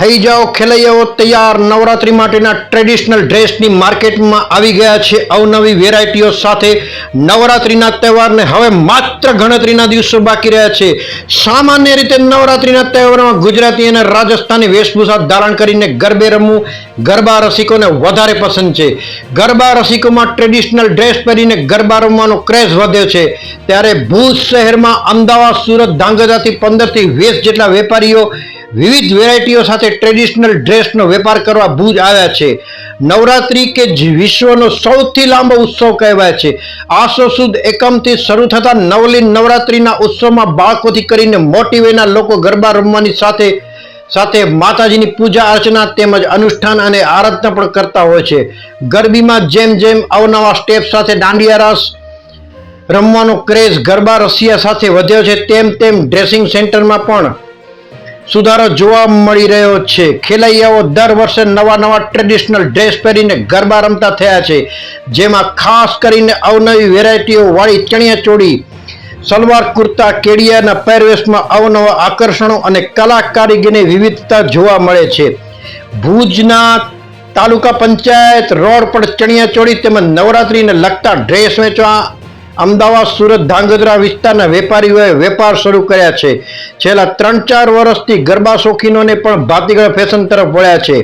થઈ જાઓ, ખેલૈયાઓ તૈયાર નવરાત્રી માટેના ટ્રેડિશનલ ડ્રેસની માર્કેટમાં આવી ગયા છે. અવનવી વેરાયટીઓ સાથે નવરાત્રીના તહેવારને હવે માત્ર ગણતરીના દિવસો બાકી રહ્યા છે. સામાન્ય રીતે નવરાત્રીના તહેવારમાં ગુજરાતી અને રાજસ્થાની વેશભૂષા ધારણ કરીને ગરબે રમવું ગરબા રસિકોને વધારે પસંદ છે. ગરબા રસિકોમાં ટ્રેડિશનલ ડ્રેસ પહેરીને ગરબા રમવાનો ક્રેઝ વધ્યો છે. ત્યારે ભુજ શહેરમાં અમદાવાદ, સુરત ધાંગધ્રાથી પંદરથી વીસ જેટલા વેપારીઓ વિવિધ વેરાયટીઓ સાથે ટ્રેડિશનલ ડ્રેસનો વેપાર કરવા ભુજ આવ્યા છે. નવરાત્રિ કે વિશ્વનો સૌથી લાંબો ઉત્સવ કહેવાય છે. આસો સુદ એકમથી શરૂ થતા નવલીન નવરાત્રિના ઉત્સવમાં બાળકોથી કરીને મોટી વયના લોકો ગરબા રમવાની સાથે સાથે માતાજીની પૂજા અર્ચના તેમજ અનુષ્ઠાન અને આરાધના પણ કરતા હોય છે. ગરબીમાં જેમ જેમ અવનવા સ્ટેપ સાથે દાંડિયા રાસ રમવાનો ક્રેઝ ગરબા રસિયા સાથે વધ્યો છે, તેમ તેમ ડ્રેસિંગ સેન્ટરમાં પણ સુધારો જોવા મળી રહ્યો છે. ખેલૈયાઓ દર વર્ષે નવા નવા ટ્રેડિશનલ ડ્રેસ પહેરીને ગરબા રમતા થયા છે. જેમાં ખાસ કરીને અવનવી વેરાયટીઓ વાળી ચણિયા ચોળી, સલવાર કુર્તા, કેડિયાના પહેરવેશમાં અવનવા આકર્ષણો અને કલા કારીગીરીની વિવિધતા જોવા મળે છે. ભુજના તાલુકા પંચાયત રોડ પર ચણિયા ચોળી તેમજ નવરાત્રીને લગતા ડ્રેસ વેચવા અમદાવાદ, સુરત, ધાંગધ્રા વિસ્તારના વેપારીઓએ વેપાર શરૂ કર્યા છે. છેલ્લા ત્રણ ચાર વર્ષથી ગરબા શોખીનોને પણ ભાતીગળ ફેશન તરફ વળ્યા છે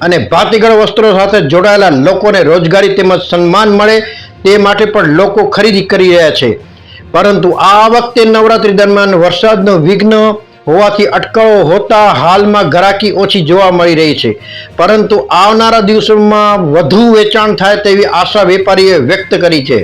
અને ભાતીગળ વસ્ત્રો સાથે જોડાયેલા લોકોને રોજગારી તેમજ સન્માન મળે તે માટે પણ લોકો ખરીદી કરી રહ્યા છે. પરંતુ આ વખતે નવરાત્રી દરમિયાન વરસાદનો વિઘ્ન હોવાથી અટકળો હોતા હાલમાં ઘરાકી ઓછી જોવા મળી રહી છે. પરંતુ આવનારા દિવસોમાં વધુ વેચાણ થાય તેવી આશા વેપારીએ વ્યક્ત કરી છે.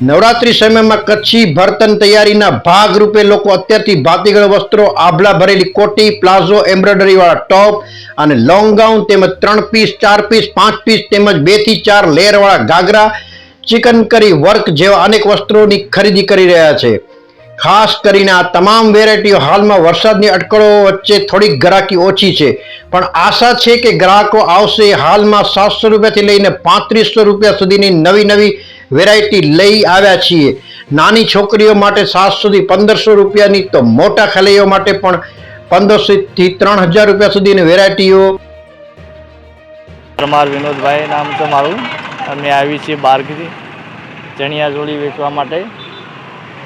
નવરાત્રી સમયમાં કચ્છી ભરતન તૈયારીના ભાગ રૂપે લોકો અત્યારથી ભાતીગળ વસ્ત્રો, આભલા ભરેલી કોટી, પ્લાઝો, એમ્બ્રોઇડરીવાળા ટોપ અને લોંગ ગાઉન તેમજ ત્રણ પીસ ચાર પીસ પાંચ પીસ તેમજ બેથી ચાર લેયરવાળા ઘાઘરા ચિકન કરી વર્ક જેવા અનેક વસ્ત્રોની ખરીદી કરી રહ્યા છે. ખાસ કરીને આ તમામ વેરાયટીઓ હાલમાં વરસાદની અટકળો વચ્ચે થોડીક ગ્રાહકી ઓછી છે. પણ આશા છે કે ગ્રાહકો આવશે હાલમાં સાતસો રૂપિયાથી લઈને પાંત્રીસો રૂપિયા સુધીની નવી નવી વેરાયટી લઈ આવ્યા છીએ. નાની છોકરીઓ માટે સાતસોથી પંદરસો રૂપિયાની તો મોટા ખેલૈયાઓ માટે પણ પંદરસોથી ત્રણ હજાર રૂપિયા સુધીની વેરાયટીઓ. પરમાર વિનોદભાઈ નામ છે મારું. અમે આવી છીએ બારગીરી ચણિયા ચોળી વેચવા માટે.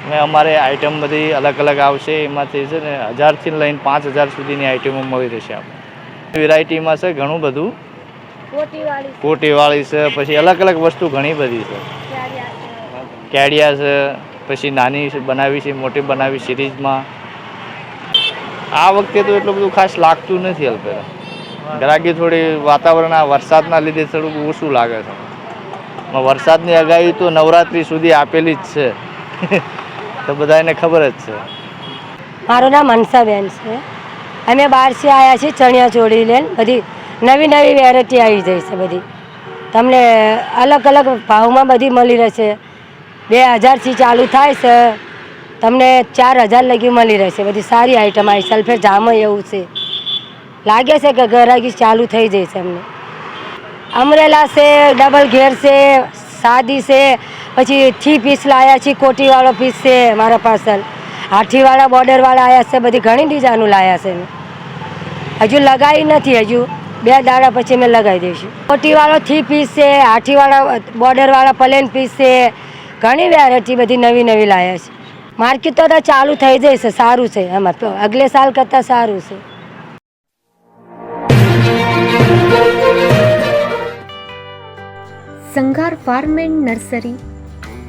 અને અમારે આઈટમ બધી અલગ અલગ આવશે. એમાંથી છે ને હજારથી લઈને પાંચ હજાર સુધીની આઈટમો મળી રહેશે આપણે વેરાયટીમાં છે ઘણું બધું. કોટીવાળી છે. પછી અલગ અલગ વસ્તુ ઘણી બધી છે. કેડિયા છે. પછી નાની બનાવી છે મોટી બનાવી સિરીઝમાં આ વખતે તો એટલું બધું ખાસ લાગતું નથી અલ્પેરા. ગ્રાહકી થોડી વાતાવરણ આ વરસાદના લીધે થોડુંક ઓછું લાગે છે. વરસાદની આગાહી તો નવરાત્રી સુધી આપેલી જ છે. તો બધાને ખબર જ છે. મારું નામ મનસાબેન છે. અમે બહારથી આવ્યા છીએ ચણિયા ચોળી લઈને. બધી નવી નવી વેરાયટી આવી જાય છે બધી. તમને અલગ અલગ ભાવમાં બધી મળી રહેશે. બે હજારથી ચાલુ થાય છે. તમને ચાર હજાર લગી મળી રહેશે. બધી સારી આઈટમ આવી. સલ્ફેટ જામ એવું છે. લાગે છે કે ગરાગી ચાલુ થઈ જશે અમને અમરેલા છે ડબલ ઘેર છે, સાદી છે પછી થ્રી પીસ લાયા છે કોટીવાળો પીસ છે મારા પાર્સલ હાથીવાળા બોર્ડરવાળા આવ્યા છે, બધી ઘણી ડિઝાઇનો લાયા છે. હજુ લગાવી નથી, હજુ બે દાડા પછી મેં લગાવી દઈશું. કોટીવાળો થ્રી પીસ છે હાથીવાળા બોર્ડરવાળા પ્લેન પીસ છે. ઘણી વેરાયટી બધી નવી નવી લાયા છે. માર્કેટ તો ચાલુ થઈ જશે સારું છે, એમાં તો અગલે સાલ કરતાં સારું છે. Sanghar farm and nursery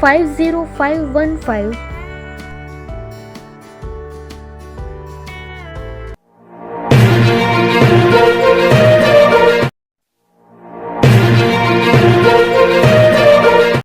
five zero five one five